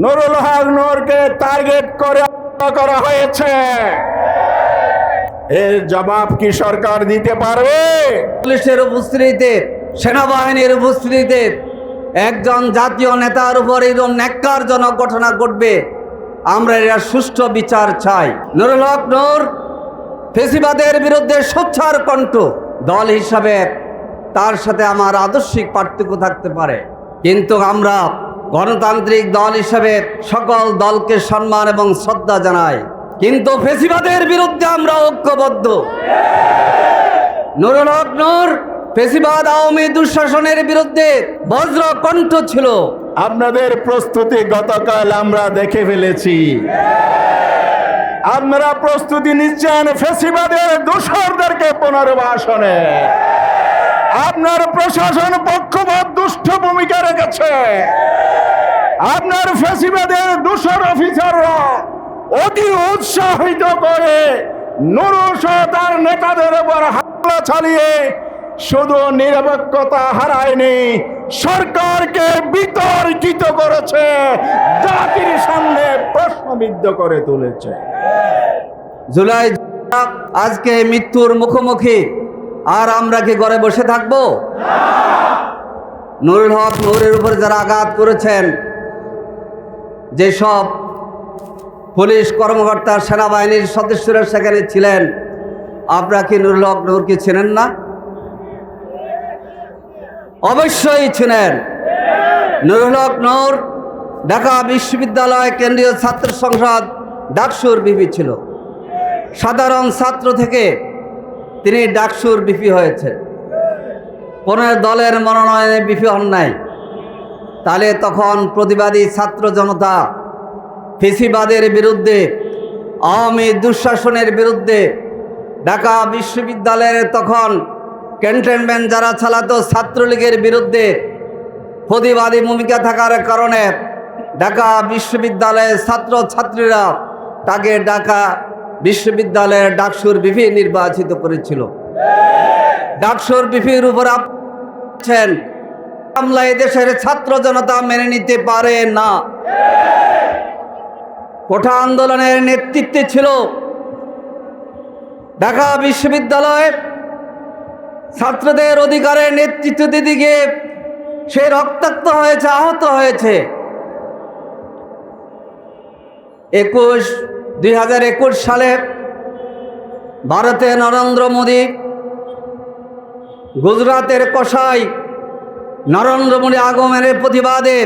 নুরুল হক নূরকে টার্গেট করে করা হয়েছে। এর জবাব কি সরকার দিতে পারবে? পুলিশের উপস্থিতিতে, সেনাবাহিনীর উপস্থিতিতে একজন জাতীয় নেতার উপর এরকম ন্যাক্কারজনক ঘটনা ঘটবে। আমরা এর সুষ্ঠু বিচার চাই। নুরুল হক নূর ফেসিবাদের বিরুদ্ধে সোচ্চার কণ্ঠ দল হিসাবে তার সাথে আমার আদর্শিক পার্থক্য থাকতে পারে। কিন্তু আমরা গণতান্ত্রিক দল হিসেবে সকল দলকে সম্মান এবং শ্রদ্ধা জানায় কিন্তু ফেসিবাদের বিরুদ্ধে আমরা ঐক্যবদ্ধ। নুরুল হক নূর ফেসিবাদ আওয়ামী দুঃশাসনের বিরুদ্ধে বজ্র কণ্ঠ ছিল। আপনাদের প্রস্তুতি গতকাল আমরা দেখে ফেলেছি। আপনারা প্রস্তুতি নিচ্ছেন ফেসিবাদের দোসরদেরকে পুনর্বাসনে। আপনার প্রশাসন পক্ষপাত দুষ্ট ভূমিকা রেখেছে। আপনার ফেসিবাদের দোসর অফিসাররা অতি উৎসাহিত করে নুরুস তার নেতাদের উপর হামলা চালিয়ে শুধু নিরপেক্ষতা হারায়নি, সরকারকে বিতর্কিত করেছে, জাতির সামনে প্রশ্নবিদ্ধ করে তুলেছে। জুলাই আজকে মৃত্যুর মুখোমুখি আর আমরা কি ঘরে বসে থাকব? নুরুল হক নূরের উপর যারা আঘাত করেছেন যেসব পুলিশ কর্মকর্তা, সেনাবাহিনীর সদস্যরা সেখানে ছিলেন, আপনারা কি নুরুল হক নূরকে চেনেন না? অবশ্যই ছিলেন নুরুল হক নূর ঢাকা বিশ্ববিদ্যালয় কেন্দ্রীয় ছাত্র সংসদ ডাকসুর বিপি ছিল। সাধারণ ছাত্র থেকে তিনি ডাকসুর বিপি হয়েছে। কোনো দলের মনোনয়নে বিপি হন নাই। তাহলে তখন প্রতিবাদী ছাত্র জনতা ফেসিবাদের বিরুদ্ধে, আওয়ামী দুঃশাসনের বিরুদ্ধে, ঢাকা বিশ্ববিদ্যালয়ের তখন ক্যান্টনমেন্ট যারা চালাতো ছাত্রলীগের বিরুদ্ধে প্রতিবাদী ভূমিকা থাকার কারণে ঢাকা বিশ্ববিদ্যালয়ের ছাত্র ছাত্রীরা তাকে ঢাকা বিশ্ববিদ্যালয়ের ডাকসুর বিপি নির্বাচিত করেছিল। ডাকসুর বিপির উপর আছেন হামলা দেশের ছাত্র জনতা মেনে নিতে পারে না। কোঠা আন্দোলনের নেতৃত্বে ছিল ঢাকা বিশ্ববিদ্যালয় ছাত্রদের অধিকারের নেতৃত্ব দিতে গিয়ে সে রক্তাক্ত হয়েছে, আহত হয়েছে। একুশ দুই হাজার একুশ সালে ভারতে নরেন্দ্র মোদী গুজরাতের কষাই নরেন্দ্র মোদী আগমনের প্রতিবাদে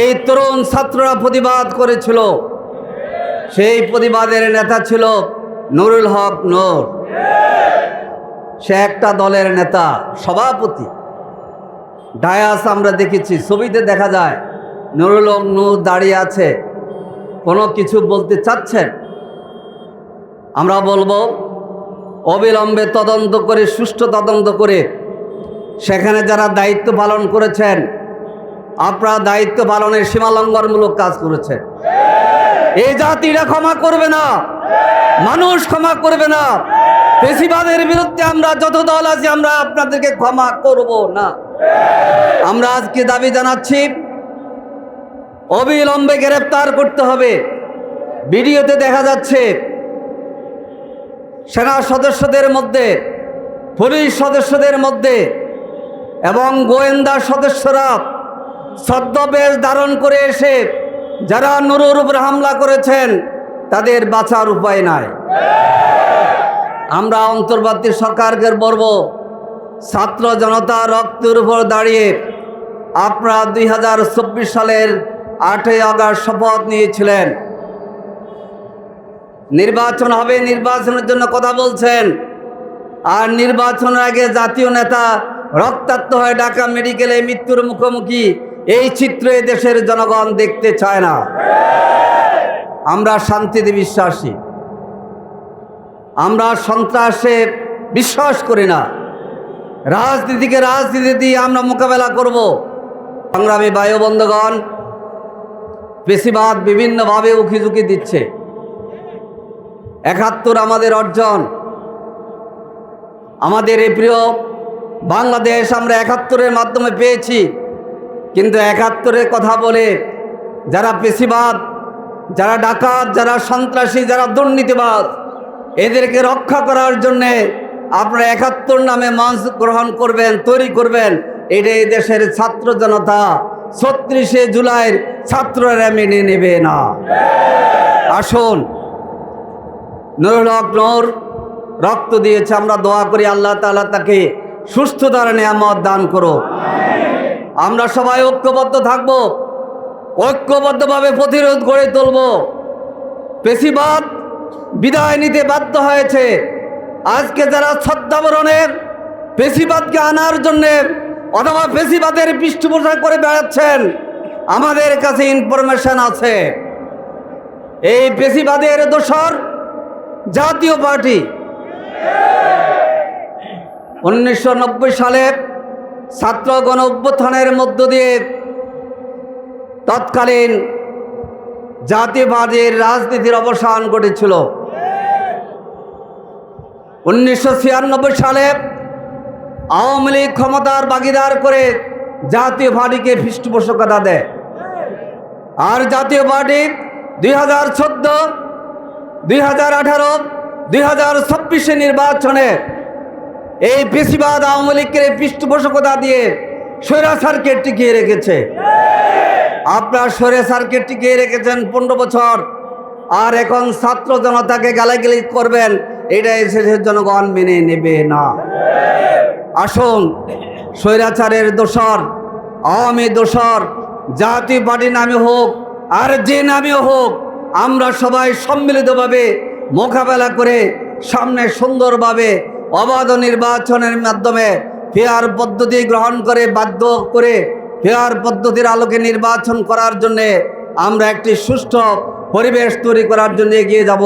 এই তরুণ ছাত্ররা প্রতিবাদ করেছিল। সেই প্রতিবাদের নেতা ছিল নুরুল হক নূর। সে একটা দলের নেতা, সভাপতি। ডায়াস আমরা দেখেছি, ছবিতে দেখা যায় নুরুল হক নূর দাঁড়িয়ে আছে। কোনো কিছু বলতে চাচ্ছেন? আমরা বলব, অবিলম্বে তদন্ত করে, সুষ্ঠু তদন্ত করে, সেখানে যারা দায়িত্ব পালন করেছেন, আপনারা দায়িত্ব পালনের সীমালঙ্ঘনমূলক কাজ করেছেন। এই জাতিরা ক্ষমা করবে না, মানুষ ক্ষমা করবে না, পেশিবাদের বিরুদ্ধে আমরা যত দল আছি, আমরা আপনাদেরকে ক্ষমা করব না। আমরা আজকে দাবি জানাচ্ছি অবিলম্বে গ্রেপ্তার করতে হবে। ভিডিওতে দেখা যাচ্ছে, সেনা সদস্যদের মধ্যে, পুলিশ সদস্যদের মধ্যে এবং গোয়েন্দা সদস্যরা ছদ্মবেশ ধারণ করে এসে যারা নুরুর উপর হামলা করেছেন, তাদের বাঁচার উপায় নাই। আমরা অন্তর্বর্তী সরকারকে বলব, ছাত্র জনতা রক্তের উপর দাঁড়িয়ে আপনারা দুই হাজার চব্বিশ সালের আটই আগস্ট শপথ নিয়েছিলেন। নির্বাচন হবে, নির্বাচনের জন্য কথা বলছেন। আর নির্বাচনের আগে জাতীয় নেতা রক্তাক্ত হয়ে ঢাকা মেডিকেলে মৃত্যুর মুখোমুখি। এই চিত্র দেশের জনগণ দেখতে চায় না। আমরা শান্তিতে বিশ্বাসী। আমরা সন্ত্রাসে বিশ্বাস করি না। রাজনীতিকে রাজনীতি দিয়ে আমরা মোকাবেলা করব। সংগ্রামী বায়ুবন্ধগণ বেশিরভাগ বিভিন্নভাবে উকিঝুঁকি দিচ্ছে। একাত্তর আমাদের অর্জন। আমাদের এই প্রিয় বাংলাদেশ আমরা একাত্তরের মাধ্যমে পেয়েছি। কিন্তু একাত্তরের কথা বলে যারা পেশিবাদ যারা ডাকাত, যারা সন্ত্রাসী, যারা দুর্নীতিবাদ এদেরকে রক্ষা করার জন্যে আপনারা একাত্তর নামে মঞ্চ গ্রহণ করবেন, তৈরি করবেন। এটা এই দেশের ছাত্র জনতা। ছত্রিশে জুলাইয়ের ছাত্ররা মেনে নেবে না। আসুন, নুরুল রক্ত দিয়েছে, আমরা দোয়া করি, আল্লাহ তাআলা তাকে সুস্থ সুস্থতার নিয়ামত দান করো আমরা সবাই ঐক্যবদ্ধ থাকব, ঐক্যবদ্ধভাবে প্রতিরোধ গড়ে তুলব। পেশিবাদ বিদায় নিতে বাধ্য হয়েছে। আজকে যারা ছদ্মাবরণের পেশিবাদকে আনার জন্যে অথবা পেশিবাদের পৃষ্ঠপোষক করে বেড়াচ্ছেন, আমাদের কাছে ইনফরমেশন আছে। এই পেশিবাদের দোসর জাতীয় পার্টি। উনিশশো নব্বই সালে ছাত্র গণ অভ্যুত্থানের মধ্য দিয়ে তৎকালীন জাতীয়বাদীর রাজনীতির অবসান ঘটেছিল। উনিশশো ছিয়ানব্বই সালে আওয়ামী লীগ ক্ষমতার বাগিদার করে জাতীয় পার্টিকে পৃষ্ঠপোষকতা দেয়। আর জাতীয় পার্টি দুই হাজার চোদ্দ, দুই হাজার আঠারো, দুই হাজার ছাব্বিশে নির্বাচনে এই পেশিবাদ আওয়ামী লীগকে পৃষ্ঠপোষকতা দিয়ে সৈরা সার্কেট টিকিয়ে রেখেছে। আপনার সৈরা সার্কেট টিকিয়ে রেখেছেন পনেরো বছর। আর এখন ছাত্র জনতাকে গালাগালি করবেন এটা এসেছে জনগণ মেনে নেবে না। আসুন স্বৈরাচারের দোসর আওয়ামী দোসর জাতীয় পার্টি নামে হোক আর যে নামে হোক, আমরা সবাই সম্মিলিতভাবে মোকাবেলা করে সামনে সুন্দরভাবে অবাধ নির্বাচনের মাধ্যমে ফেয়ার পদ্ধতি গ্রহণ করে বাধ্য করে ফেয়ার পদ্ধতির আলোকে নির্বাচন করার জন্যে আমরা একটি সুষ্ঠু পরিবেশ তৈরি করার জন্য এগিয়ে যাব।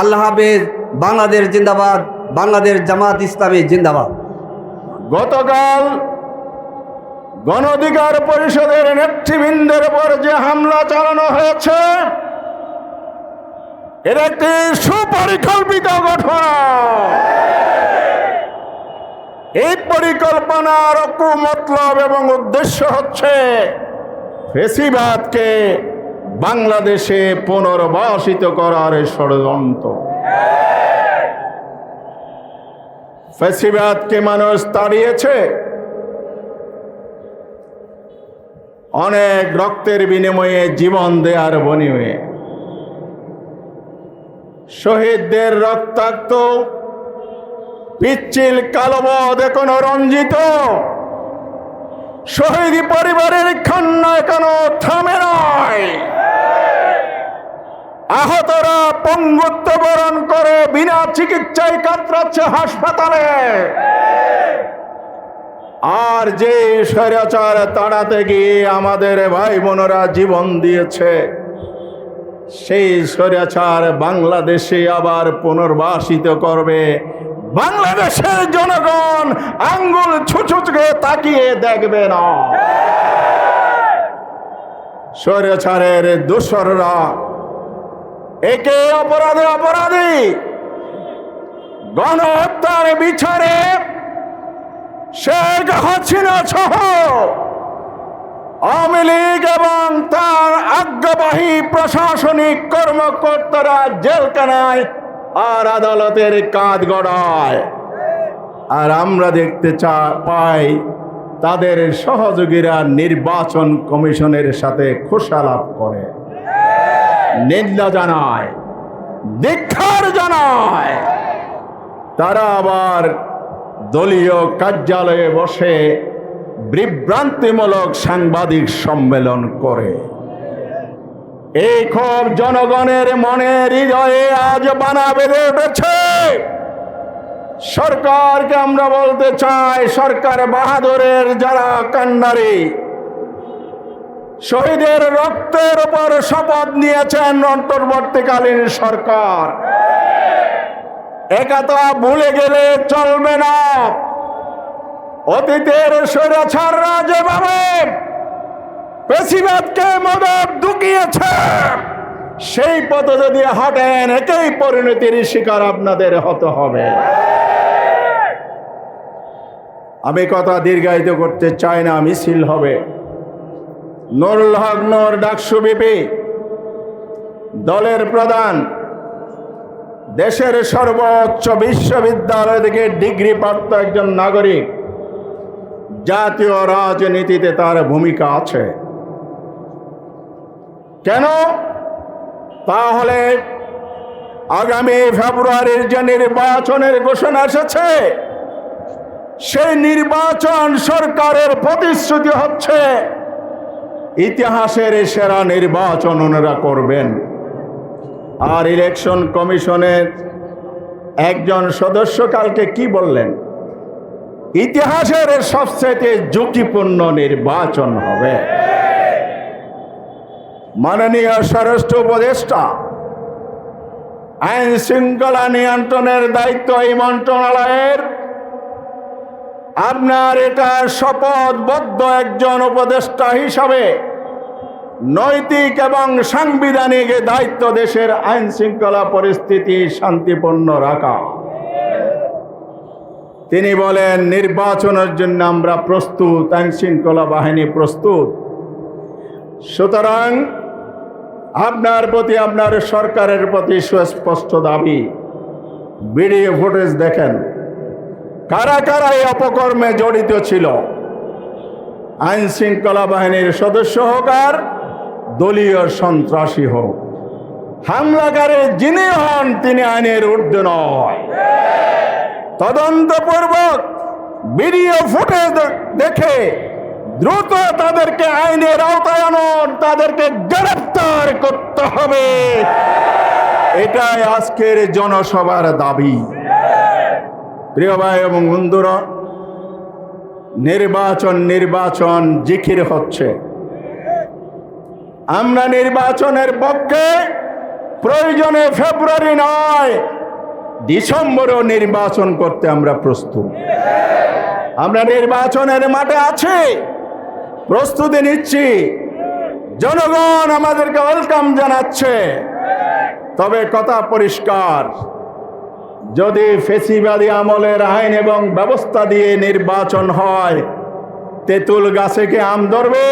আল্লাহ হাফেজ, বাংলাদেশ জিন্দাবাদ, বাংলাদেশ জামাত ইসলামী জিন্দাবাদ। গতকাল গণ অধিকার পরিষদের নেতৃবৃন্দের উপর যে হামলা চালানো হয়েছে, এর একটি সুপরিকল্পিত ঘটনা এই পরিকল্পনার কুমতলব এবং উদ্দেশ্য হচ্ছে ফেসিবাদকে বাংলাদেশে পুনর্বাসিত করার ষড়যন্ত্র। ফেসিবাদকে মানুষ তাড়িয়েছে। অনেক রক্তের বিনিময়ে জীবন দেয়ার বনিয়ে। শহীদদের রক্তাক্ত, পিচ্ছিল কালবদ এখনও রঞ্জিত। শহীদ পরিবারের খান্না এখনও থামে নয় আহতরা পঙ্গুত্ব বরণ করে বিনা চিকিৎসায় কাতরাচ্ছে হাসপাতালে। আর যে স্বৈরাচার তাড়াতে গিয়ে আমাদের ভাই বোনরা জীবন দিয়েছে, সেই স্বৈরাচার বাংলাদেশে আবার পুনর্বাসিত করবে। বাংলাদেশের জনগণ আঙ্গুল ছুছুচকে তাকিয়ে দেখবে না। স্বৈরাচারের দোসররা একে অপরাধে অপরাধী গণহত্যার বিচারে শেখ হাসিনা সহ আওয়ামী লীগ এবং তার আজ্ঞাবাহী প্রশাসনিক কর্মকর্তারা জেলখানায় আর আদালতের কাঁধ গড়ায়। আর আমরা দেখতে চা, পাই তাদের সহযোগীরা নির্বাচন কমিশনের সাথে খোসালাপ করে। নিন্দা জানায় দীক্ষার জানায়। তারা আবার দলীয় কার্যালয়ে বসে বিভ্রান্তিমূলক সাংবাদিক সম্মেলন করে। এই ক্ষোভ জনগণের মনে হৃদয়ে আজ বানা বেঁধে উঠেছে। সরকারকে আমরা বলতে চাই, সরকার বাহাদুরের যারা কান্ডারি, শহীদের রক্তের উপর শপথ নিয়েছেন অন্তর্বর্তীকালীন সরকার। একথা ভুলে গেলে চলবে না। অতীতের স্বৈরাচাররা যেভাবে পেশিবাদকে মদত ঢুকিয়েছে, সেই পথে যদি হাঁটেন, একেই পরিণতির শিকার আপনাদের হতে হবে। আমি কথা দীর্ঘায়িত করতে চাই না, মিছিল হবে। নুরুল হক নূর ডাকসু বিপি, দলের প্রধান দেশের সর্বোচ্চ বিশ্ববিদ্যালয় থেকে ডিগ্রি প্রাপ্ত একজন নাগরিক, জাতীয় রাজনীতিতে তার ভূমিকা আছে। কেন? তাহলে আগামী ফেব্রুয়ারির যে নির্বাচনের ঘোষণা এসেছে, সেই নির্বাচন সরকারের প্রতিশ্রুতি হচ্ছে, ইতিহাসের সেরা নির্বাচন ওনারা করবেন। আর ইলেকশন কমিশনের একজন সদস্য কালকে কি বললেন? ইতিহাসের সবচেয়ে ঝুঁকিপূর্ণ নির্বাচন হবে। মাননীয় স্বরাষ্ট্র উপদেষ্টা, আইন শৃঙ্খলা নিয়ন্ত্রণের দায়িত্ব এই মন্ত্রণালয়ের। আপনার এটা শপথবদ্ধ একজন উপদেষ্টা হিসাবে নৈতিক এবং সাংবিধানিক দায়িত্ব দেশের আইন শৃঙ্খলা পরিস্থিতি শান্তিপূর্ণ রাখা। তিনি বলেন, নির্বাচনের জন্য আমরা প্রস্তুত, আইন শৃঙ্খলা বাহিনী প্রস্তুত। সুতরাং আপনার প্রতি আপনার সরকারের প্রতি সুস্পষ্ট দাবি। ভিডিও ফুটেজ দেখেন, কারা কারা এই অপকর্মে জড়িত ছিল? আইন শৃঙ্খলা বাহিনীর সদস্য হোক আর দলীয় সন্ত্রাসী হোক। হামলাকারী যিনি হন, তিনি আইনের ঊর্ধ্বে নয়। তদন্তপূর্বক ভিডিও ফুটেজ দেখে দ্রুত তাদেরকে আইনের আওতায় আনুন, তাদেরকে গ্রেফতার করতে হবে। এটাই আজকের জনসভার দাবি। প্রিয় ভাই এবং বন্ধুরা, নির্বাচন নির্বাচন জিখির হচ্ছে। আমরা নির্বাচনের পক্ষে প্রয়োজনে ফেব্রুয়ারি নয়, ডিসেম্বরেও নির্বাচন করতে আমরা প্রস্তুত। আমরা নির্বাচনের মাঠে আছি, প্রস্তুতি নিচ্ছি। জনগণ আমাদেরকে ওয়েলকাম জানাচ্ছে। তবে কথা পরিষ্কার, যদি ফেসিবাদী আমলের আইন এবং ব্যবস্থা দিয়ে নির্বাচন হয়, তেঁতুল গাছে কি আম ধরবে?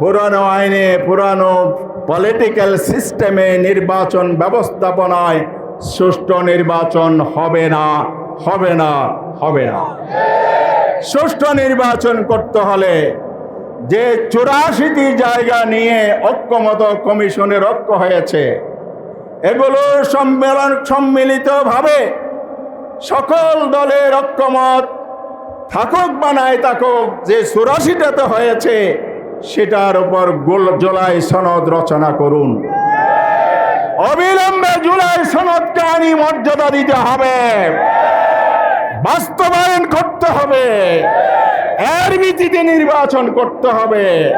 পুরানো আইনে, পুরানো পলিটিক্যাল সিস্টেমে নির্বাচন ব্যবস্থাপনায় সুষ্ঠু নির্বাচন হবে না হবে না হবে না। সুষ্ঠু নির্বাচন করতে হলে যে চুরাশিটি জায়গা নিয়ে ঐক্যমত কমিশনের ঐক্য হয়েছে, এগুলো সম্মেলন সম্মিলিতভাবে সকল দলের ঐক্যমত থাকুক বা নাই থাকুক, যে চুরাশিটাতে হয়েছে সেটার উপর গোল জুলাই সনদ রচনা করুন। অবিলম্বে জুলাই সনদকে আইনি মর্যাদা দিতে হবে। বাস্তবায়ন করতে হবে। এর ভিত্তিতে নির্বাচন করতে হবে।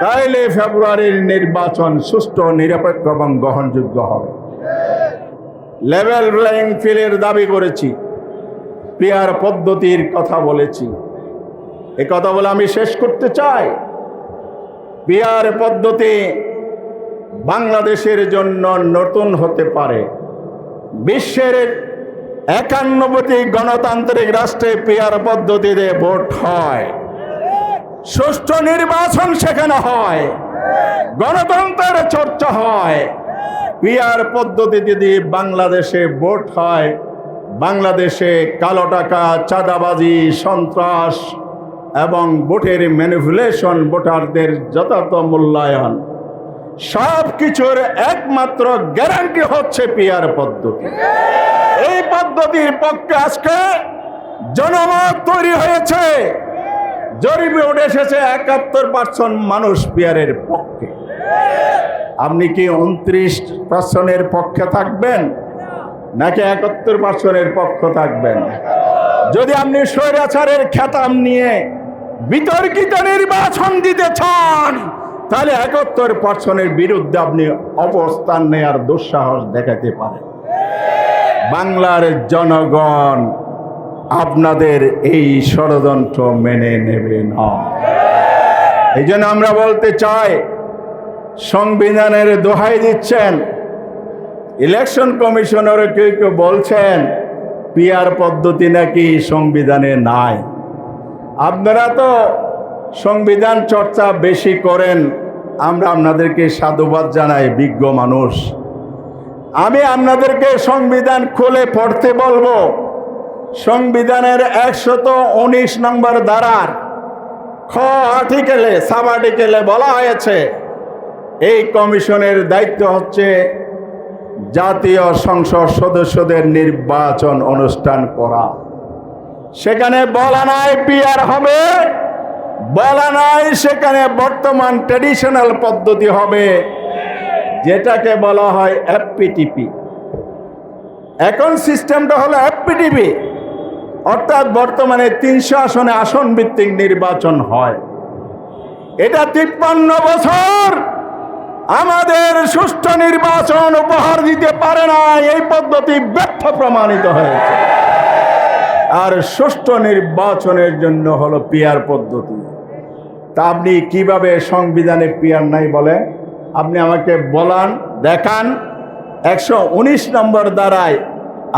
তাইলে ফেব্রুয়ারির নির্বাচন সুষ্ঠু, নিরপেক্ষ এবং গ্রহণযোগ্য হবে। লেভেল প্লেয়িং ফিল্ডের দাবি করেছি। পিয়ার পদ্ধতির কথা বলেছি। এ কথা বলে আমি শেষ করতে চাই। পিয়ার পদ্ধতি বাংলাদেশের জন্য নতুন হতে পারে। বিশ্বের একান্নবটি গণতান্ত্রিক রাষ্ট্রে পিয়ার পদ্ধতিতে ভোট হয়। সুষ্ঠু নির্বাচন সেখানে হয়। গণতন্ত্রের চর্চা হয়। পিয়ার পদ্ধতি যদি বাংলাদেশে ভোট হয়, বাংলাদেশে কালো টাকা, চাঁদাবাজি, সন্ত্রাস এবং ভোটের ম্যানিপুলেশন ভোটারদের যথার্থ মূল্যায়ন। সব কিছুর একমাত্র গ্যারান্টি হচ্ছে পিয়ার পদ্ধতি। এই পদ্ধতির পক্ষে আজকে জনমত তৈরি হয়েছে। জরিপে উঠে এসেছে একাত্তর পার্সেন্ট মানুষ পিয়ারের পক্ষে। আপনি কি উনত্রিশ পার্সেন্টের পক্ষে থাকবেন? নাকি একাত্তর পার্সেন্টের পক্ষ থাকবেন? যদি আপনি স্বৈরাচারের খেতাম নিয়ে বিতর্কিত নির্বাচন দিতে চান তাহলে একাত্তর পার্সেন্টের বিরুদ্ধে আপনি অবস্থান নেয়ার দুঃসাহস দেখাতে পারেন। বাংলার জনগণ আপনাদের এই ষড়যন্ত্র মেনে নেবে না। এই জন্য আমরা বলতে চাই, সংবিধানের দোহাই দিচ্ছেন। ইলেকশন কমিশনারও কেউ কেউ বলছেন পিয়ার পদ্ধতি নাকি সংবিধানে নাই। আপনারা তো সংবিধান চর্চা বেশি করেন, আমরা আপনাদেরকে সাধুবাদ জানাই, বিজ্ঞ মানুষ। আমি আপনাদেরকে সংবিধান খুলে পড়তে বলব। সংবিধানের একশত উনিশ নম্বর ধারার খ আর্টিকেলে, সাব আর্টিকেলে বলা হয়েছে, এই কমিশনের দায়িত্ব হচ্ছে জাতীয় সংসদ সদস্যদের নির্বাচন অনুষ্ঠান করা। সেখানে বলা নাই পিয়ার হবে, বলা নাই সেখানে বর্তমান ট্রেডিশনাল পদ্ধতি হবে, যেটাকে বলা হয় এফপিটিপি এখন সিস্টেমটা হলো এফপিটিপি অর্থাৎ বর্তমানে তিনশো আসনে আসন ভিত্তিক নির্বাচন হয়। এটা তিপ্পান্ন বছর আমাদের সুষ্ঠু নির্বাচন উপহার দিতে পারে না এই পদ্ধতি ব্যর্থ প্রমাণিত হয়েছে। আর সুষ্ঠু নির্বাচনের জন্য হলো পিয়ার পদ্ধতি। তা আপনি কীভাবে সংবিধানে পিয়ার নাই বলে আপনি আমাকে বলান, দেখান। একশো উনিশ নম্বর দ্বারায়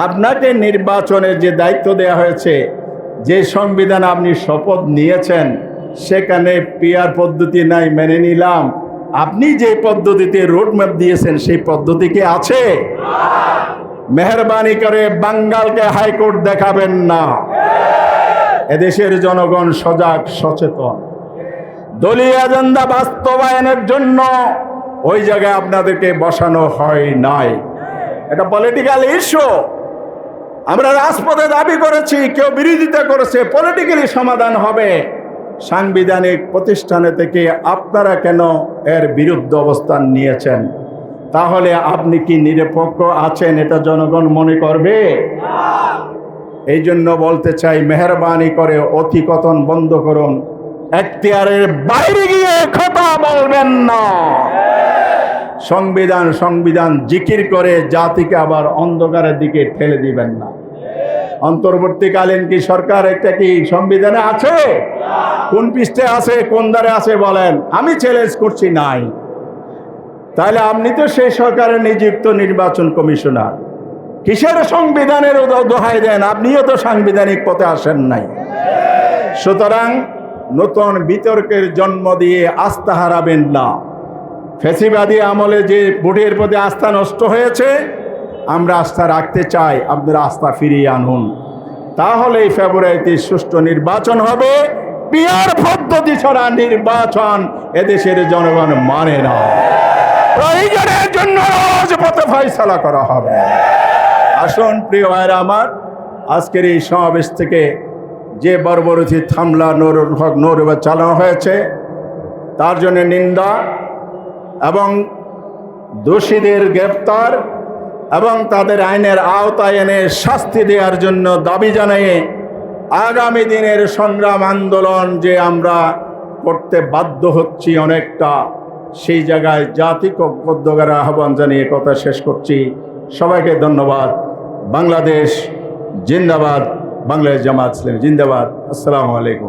আপনাকে নির্বাচনের যে দায়িত্ব দেওয়া হয়েছে, যে সংবিধান আপনি শপথ নিয়েছেন, সেখানে পিয়ার পদ্ধতি নাই, মেনে নিলাম। আপনি যে পদ্ধতিতে রোডম্যাপ দিয়েছেন, সেই পদ্ধতি কি আছে? মেহরবানি করে বাঙ্গালকে হাইকোর্ট দেখাবেন না। এদেশের জনগণ সজাগ, সচেতন। দলীয় এজেন্ডা বাস্তবায়নের জন্য ওই জায়গায় আপনাদেরকে বসানো হয় নাই। এটা পলিটিক্যাল ইস্যু আমরা রাজপথে দাবি করেছি, কেউ বিরোধিতা করেছে পলিটিক্যালি সমাধান হবে। সাংবিধানিক প্রতিষ্ঠানে থেকে আপনারা কেন এর বিরুদ্ধে অবস্থান নিয়েছেন? তাহলে আপনি কি নিরপেক্ষ আছেন এটা জনগণ মনে করবে? এই জন্য বলতে চাই, মেহরবানি করে অতিকথন বন্ধ করুন। এখতিয়ারের বাইরে গিয়ে কথা বলবেন না। সংবিধান সংবিধান জিকির করে জাতিকে আবার অন্ধকারের দিকে ঠেলে দিবেন না। অন্তর্বর্তীকালীন কি সরকার একটা কি সংবিধানে আছে? কোন পৃষ্ঠে আছে, কোন দ্বারে আছে বলেন। আমি চ্যালেঞ্জ করছি নাই। তাহলে আপনি তো সেই সরকারের নিযুক্ত নির্বাচন কমিশনার। কিসের সংবিধানের দোহাই দেন? আপনিও তো সাংবিধানিক পথে আসেন নাই। সুতরাং নতুন বিতর্কের জন্ম দিয়ে আস্থা হারাবেন না। ফেসিবাদী আমলে যে ভোটের প্রতি আস্থা নষ্ট হয়েছে, আমরা আস্থা রাখতে চাই, আপনারা আস্থা ফিরিয়ে আনুন। তাহলে এই ফেব্রুয়ারিতে সুষ্ঠু নির্বাচন হবে। পিয়ার পদ্ধতি ছড়া নির্বাচন এদেশের জনগণ মানে না। প্রয়োজনের জন্য রাজপথে ফয়সালা করা হবে। আসুন, প্রিয় ভাইরা আমার, আজকের এই সমাবেশ থেকে যে বর্বরচিত থামলা নুরুল হক নৌরবে চালানো হয়েছে, তার জন্য নিন্দা এবং দোষীদের গ্রেপ্তার এবং তাদের আইনের আওতায় এনে শাস্তি দেওয়ার জন্য দাবি জানিয়ে আগামী দিনের সংগ্রাম আন্দোলন যে আমরা করতে বাধ্য হচ্ছি অনেকটা সেই জায়গায় জাতি উদ্যোগের আহ্বান জানিয়ে কথা শেষ করছি। সবাইকে ধন্যবাদ। বাংলাদেশ জিন্দাবাদ, বাংলাদেশ জামাত ইসলাম জিন্দাবাদ। আসসালামু আলাইকুম।